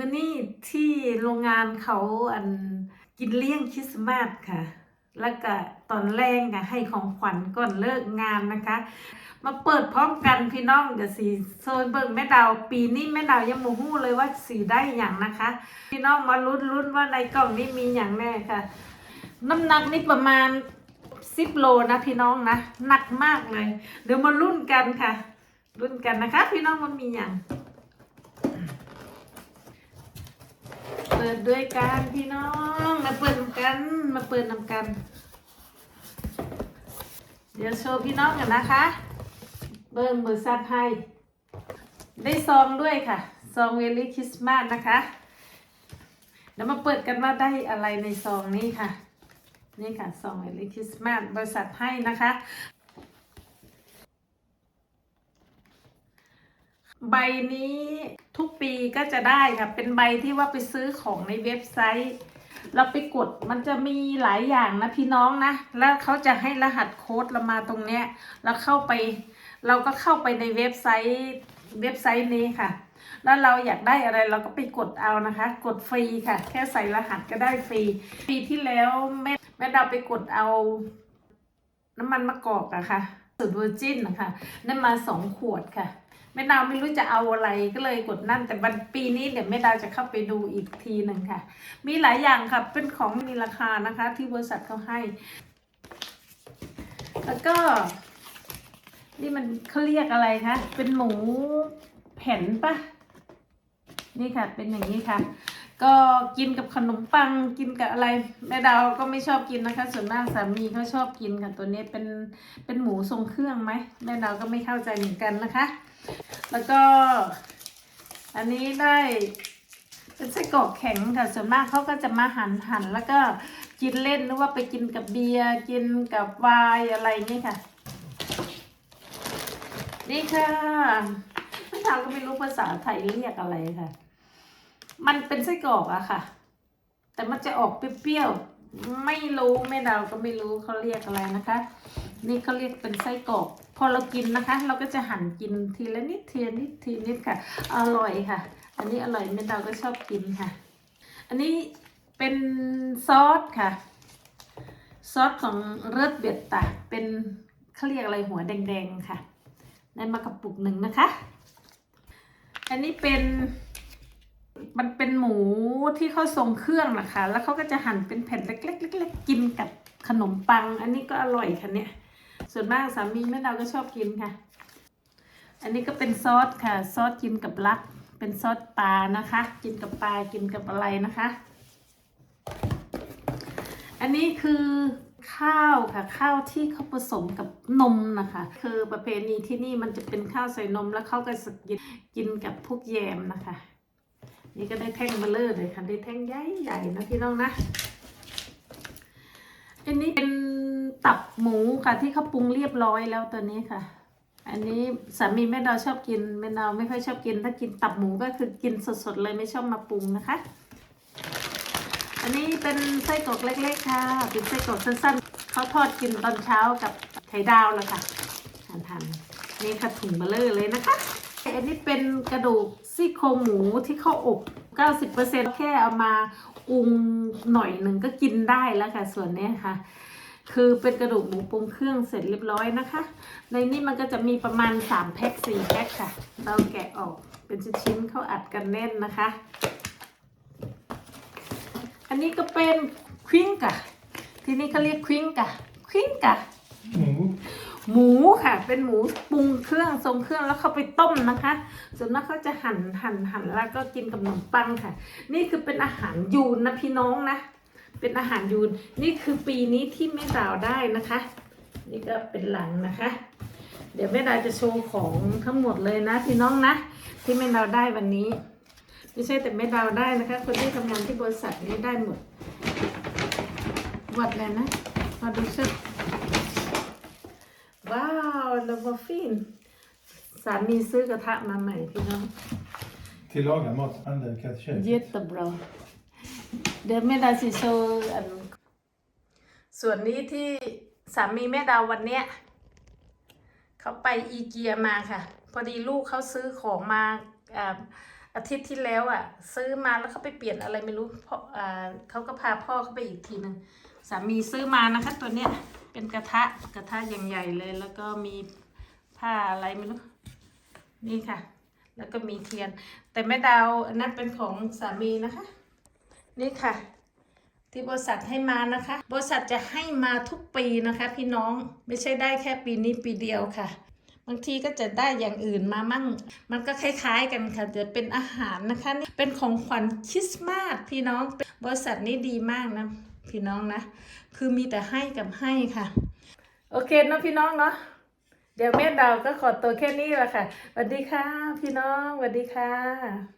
มื่อนี้ที่โรงงานเขาอันกินเลี้ยงคริสต์มาสค่ะ แล้วก็ตอนแรกก็ให้ของขวัญก่อนเลิกงานนะคะ มาเปิดพร้อมกันพี่น้องเดี๋ยวสีโซนเบิ่งแม่ดาวปีนี้แม่ดาวยังโมหู้เลยว่าสีได้อย่างนะคะ พี่น้องมาลุ้นลุ้นว่าในกล่องนี้มีอย่างแน่ค่ะ น้ำหนักนี่ประมาณสิบโลนะพี่น้องนะหนักมากเลย เดี๋ยวมาลุ้นกันค่ะลุ้นกันนะคะ พี่น้องมันมีอย่าง เปิดด้วยกันพี่น้อง มาเปิดนำกัน มาเปิดนำกัน เดี๋ยวโชว์พี่น้องกันนะคะ เบิ้งเบอร์ซัดให้ได้ซองด้วยค่ะซองเวลี่คริสต์มาสนะคะเดี๋ยวมาเปิดกันว่าได้อะไรในซองนี้ค่ะ นี่ค่ะซองเวลี่คริสต์มาสบริษัทให้นะคะ ใบนี้ ทุกปีก็จะได้ค่ะ เป็นใบที่ว่าไปซื้อของในเว็บไซต์ เราไปกดมันจะมีหลายอย่างนะพี่น้องนะ แล้วเขาจะให้รหัสโค้ดเรามาตรงเนี้ยแล้วเข้าไป เราก็เข้าไปในเว็บไซต์เว็บไซต์นี้ค่ะ แล้วเราอยากได้อะไรเราก็ไปกดเอานะคะ กดฟรีค่ะ แค่ใส่รหัสก็ได้ฟรี ปีที่แล้วแม่แม่ดาวไปกดเอา น้ำมันมะกอกอะค่ะสูตรเวอร์จินนะคะได้มาสองขวดค่ะ แม่ดาวไม่รู้จะเอาอะไรก็เลยกดนั่น แต่วันปีนี้เดี๋ยวแม่ดาวจะเข้าไปดูอีกทีหนึ่งค่ะ มีหลายอย่างค่ะเป็นของมีราคานะคะ ที่บริษัทเขาให้ แล้วก็ นี่มันเขาเรียกอะไรคะเป็นหมูแผ่นปะนี่ค่ะ เป็นอย่างนี้ค่ะ ก็กินกับขนมปังกินกับอะไรแม่ดาวก็ไม่ชอบกินนะคะ ส่วนมากสามีเขาชอบกินค่ะตัวนี้เป็นเป็นหมูทรงเครื่องไหมแม่ดาวก็ไม่เข้าใจเหมือนกันนะคะ แล้วก็ อันนี้ได้เป็นไส้กรอกแข็งค่ะส่วนมากเขาก็จะมาหั่นหั่นแล้วก็กินเล่นหรือว่าไปกินกับเบียร์กินกับไวน์อะไรนี่ค่ะ นี่ค่ะแม่ดาก็ไม่รู้ภาษาไทยเรียกอะไรค่ะ มันเป็นไส้กรอกอะค่ะ แต่มันจะออกเปรี้ยวๆไม่รู้แม่ดาวก็ไม่รู้เขาเรียกอะไรนะคะ นี่เขาเรียกเป็นไส้กรอกพอเรากินนะคะ เราก็จะหั่นกินทีละนิดทีละนิดทีนิดค่ะ อร่อยค่ะ อันนี้อร่อยแม่ดาวก็ชอบกินค่ะ อันนี้เป็นซอสค่ะ ซอสของเลือดเบียดตะเป็นเขาเรียกอะไรหัวแดงๆค่ะได้มากระปุกหนึ่งนะคะ อันนี้เป็นมันเป็นหมูที่เขาทรงเครื่องนะคะ แล้วเขาก็จะหั่นเป็นแผ่นเล็กๆเล็กๆกินกับขนมปัง อันนี้ก็อร่อยค่ะเนี่ย ส่วนมากสามีแม่ดาวก็ชอบกินค่ะ อันนี้ก็เป็นซอสค่ะ ซอสกินกับลัก เป็นซอสปลานะคะ กินกับปลา กินกับอะไรนะคะ อันนี้คือข้าวค่ะ ข้าวที่เขาผสมกับนมนะคะ คือประเพณีที่นี่มันจะเป็นข้าวใส่นมแล้วเขาก็จะกินกินกับพวกแยมนะคะ นี่ก็ได้แท่งเบลเลอร์เลยค่ะ ได้แท่งใหญ่ใหญ่ๆนะพี่น้องนะ อันนี้เป็น ตับหมูค่ะที่เขาปรุงเรียบร้อยแล้วตัวนี้ค่ะ อันนี้สามีแม่ดาวชอบกินแม่ดาวไม่ค่อยชอบกิน ถ้ากินตับหมูก็คือกินสดๆเลยไม่ชอบมาปรุงนะคะ อันนี้เป็นไส้กรอกเล็ก ๆ ค่ะ เป็นไส้กรอกสั้นๆเขาทอดกินตอนเช้ากับไข่ดาวเลยค่ะทานๆนี่ค่ะถุงเบลเลอร์เลยนะคะอันนี้เป็นกระดูกซี่โครงหมูที่เขาอบ 90%แค่เอามาอุงหน่อยหนึ่งก็กินได้แล้วค่ะส่วนนี้ค่ะ คือเป็นกระดูกหมูปรุงเครื่องเสร็จเรียบร้อยนะคะ ในนี้มันก็จะมีประมาณ3แพ็ค4แพ็คค่ะ เราแกะออกเป็นชิ้นๆเขาอัดกันแน่นนะคะ อันนี้ก็เป็นควิงกะที่นี่เขาเรียกควิงกะควิงกะหมูหมูค่ะ เป็นหมูปรุงเครื่องทรงเครื่องแล้วเขาไปต้มนะคะส่วนมากเขาจะหั่นหั่นหั่นแล้วก็กินกับขนมปังค่ะ นี่คือเป็นอาหารยูนนะพี่น้องนะ เป็นอาหารยูน นี่คือปีนี้ที่แม่ดาวได้นะคะ นี่ก็เป็นหลังนะคะ เดี๋ยวแม่ดาวจะโชว์ของทั้งหมดเลยนะพี่น้องนะ ที่แม่ดาวได้วันนี้ ไม่ใช่แต่แม่ดาวได้นะคะ คนที่ทำงานที่บริษัทนี้ได้หมดหมดเลยนะมาดูชุดว้าวลาบฟินสามีซื้อกระทะมาใหม่พี่น้อง Till laga mat, andra kanske. เย็ดตบ เดี๋ยวแม่ดาวสิโชว์อันส่วนนี้ที่สามีแม่ดาววันเนี้ยเขาไปอีเกียมาค่ะ พอดีลูกเขาซื้อของมาอาอาทิตย์ที่แล้วอะ ซื้อมาแล้วเขาไปเปลี่ยนอะไรไม่รู้เพราะอ่าเขาก็พาพ่อเขาไปอีกทีหนึ่งสามีซื้อมานะคะตัวเนี้ยเป็นกระทะกระทะอย่างใหญ่เลย แล้วก็มีผ้าอะไรไม่รู้นี่ค่ะ แล้วก็มีเทียน แต่แม่ดาวอันนั้นเป็นของสามีนะคะ นี่ค่ะ ที่บริษัทให้มานะคะ บริษัทจะให้มาทุกปีนะคะ พี่น้องไม่ใช่ได้แค่ปีนี้ปีเดียวค่ะ บางทีก็จะได้อย่างอื่นมามั่ง มันก็คล้ายๆกันค่ะจะเป็นอาหารนะคะนี่เป็นของขวัญคริสต์มาสพี่น้องบริษัทนี้ดีมากนะพี่น้องนะ คือมีแต่ให้กับให้ค่ะ โอเคเนาะพี่น้องเนาะเดี๋ยวแม่ดาวก็ขอตัวแค่นี้ละค่ะสวัสดีค่ะ พี่น้องสวัสดีค่ะ